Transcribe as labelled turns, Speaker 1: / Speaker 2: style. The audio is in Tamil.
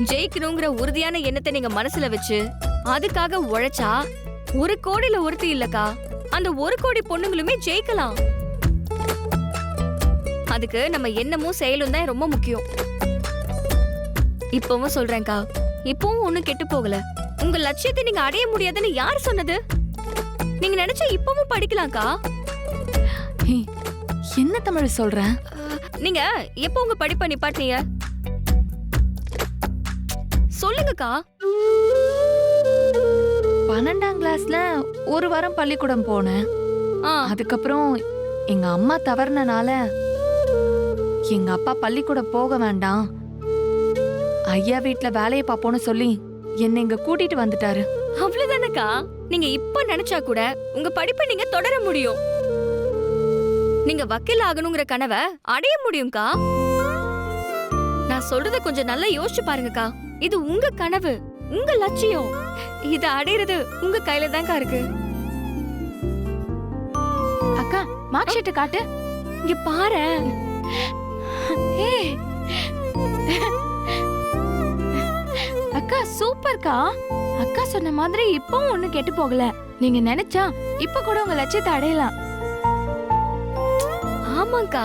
Speaker 1: ஜெயிக்கணுங்கிற உறுதியான எண்ணத்தை நீங்க மனசுல வச்சு அதுக்காக உழைச்சா ஒரு கோடியில ஒருத்தி இல்லக்கா. அந்த ஒரு கோடி பொண்ணுங்களுமே ஜெயிக்கலாம். அதுக்கு நம்ம எண்ணமும் செயலும் தான் ரொம்ப முக்கியம். இப்பவும் சொல்றேன்க்கா. இப்பவும் ஒண்ணும் கெட்டு போகல. உங்க லட்சியத்தை நீங்க அடைய முடியாதுன்னு யார் சொன்னது? நீங்க நினைச்சா இப்பவும் படிக்கலாம்க்கா.
Speaker 2: என்ன தமிழ் சொல்ற
Speaker 1: அஹ், நீங்க எப்போ உங்க படிப்பை நிப்பாட்டினீங்க? சொல்லுங்கக்கா.
Speaker 2: பன்னெண்டாம் கிளாஸ்ல ஒரு வாரம் பள்ளிக்கூடம் போனேன்.
Speaker 1: ஆ,
Speaker 2: அதுக்கப்புறம் எங்க அம்மா தவறுனனால எங்க அப்பா பள்ளிக்கூடம் போக வேண்டாம். ஐயா வீட்ல வேலையை பார்ப்போம்னு சொல்லி என்னை இங்க கூட்டிட்டு வந்துட்டாரு.
Speaker 1: அவ்வளவுதானக்கா? நீங்க இப்ப நினைச்சா கூட உங்க படிப்பை நீங்க தொடர முடியும். நீங்க வக்கீல் ஆகணுங்கிற கனவை அடைய முடியும்க்கா. நான் சொல்றத கொஞ்சம் நல்லா யோசிச்சு பாருங்கக்கா. இது உங்க கனவு உங்க லட்சியம். இத அடையிறது உங்க கையில தான்க்கா இருக்கு.
Speaker 2: அக்கா மார்க் ஷீட்டை காட்டு.
Speaker 1: இங்க பாரு.
Speaker 2: அக்கா சூப்பர்க்கா. அக்கா சொன்ன மாதிரி இப்பவும் ஒண்ணு கெட்டு போகல. நீங்க நினைச்சா இப்ப கூட உங்க லட்சியத்தை அடையலாம்.
Speaker 1: ஆமாக்கா